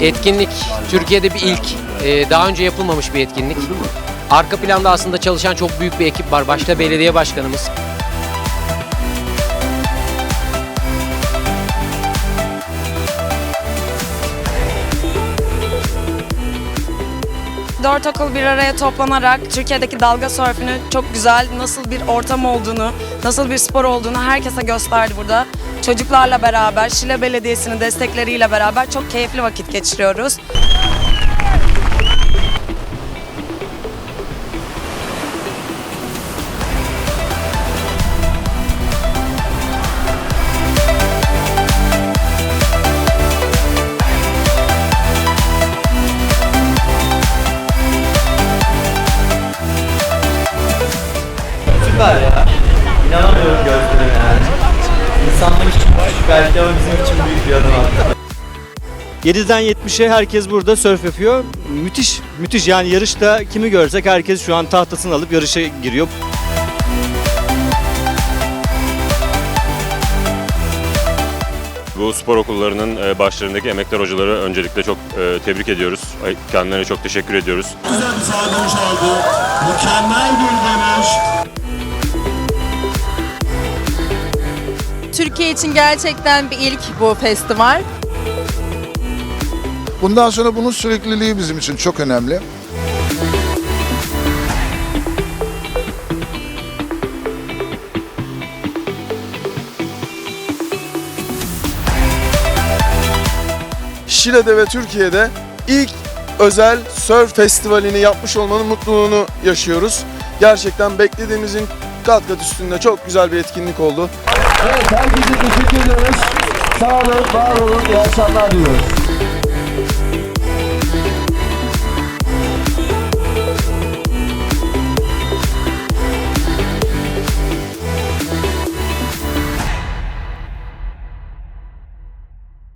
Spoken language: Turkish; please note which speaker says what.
Speaker 1: Etkinlik Türkiye'de bir ilk. Ee, daha önce yapılmamış bir etkinlik. Arka planda aslında çalışan çok büyük bir ekip var. Başta belediye başkanımız.
Speaker 2: Dört okul bir araya toplanarak Türkiye'deki dalga sörfünü çok güzel, nasıl bir ortam olduğunu, nasıl bir spor olduğunu herkese gösterdi burada. Çocuklarla beraber, Şile Belediyesi'nin destekleriyle beraber çok keyifli vakit geçiriyoruz.
Speaker 3: Süper ya. İnanamıyorum gözlerime yani. İnsanlar için küçük belki ama bizim için büyük bir adım attı.
Speaker 4: 7'den 70'e herkes burada sörf yapıyor. Müthiş, müthiş. Yani yarışta kimi görsek herkes şu an tahtasını alıp yarışa giriyor.
Speaker 5: Bu spor okullarının e, başlarındaki emektar hocaları öncelikle çok e, tebrik ediyoruz. Kendilerine çok teşekkür ediyoruz.
Speaker 6: Güzel bir dönüş aldı. Mükemmel bir dönüş.
Speaker 7: Türkiye için gerçekten bir ilk bu festival.
Speaker 8: Bundan sonra bunun sürekliliği bizim için çok önemli.
Speaker 9: Şile'de ve Türkiye'de ilk özel surf festivalini yapmış olmanın mutluluğunu yaşıyoruz. Gerçekten beklediğimizin kat kat üstünde çok güzel bir etkinlik oldu.
Speaker 6: Evet herkese teşekkür ediyoruz. Sağ olun, var olun, iyi akşamlar diliyoruz.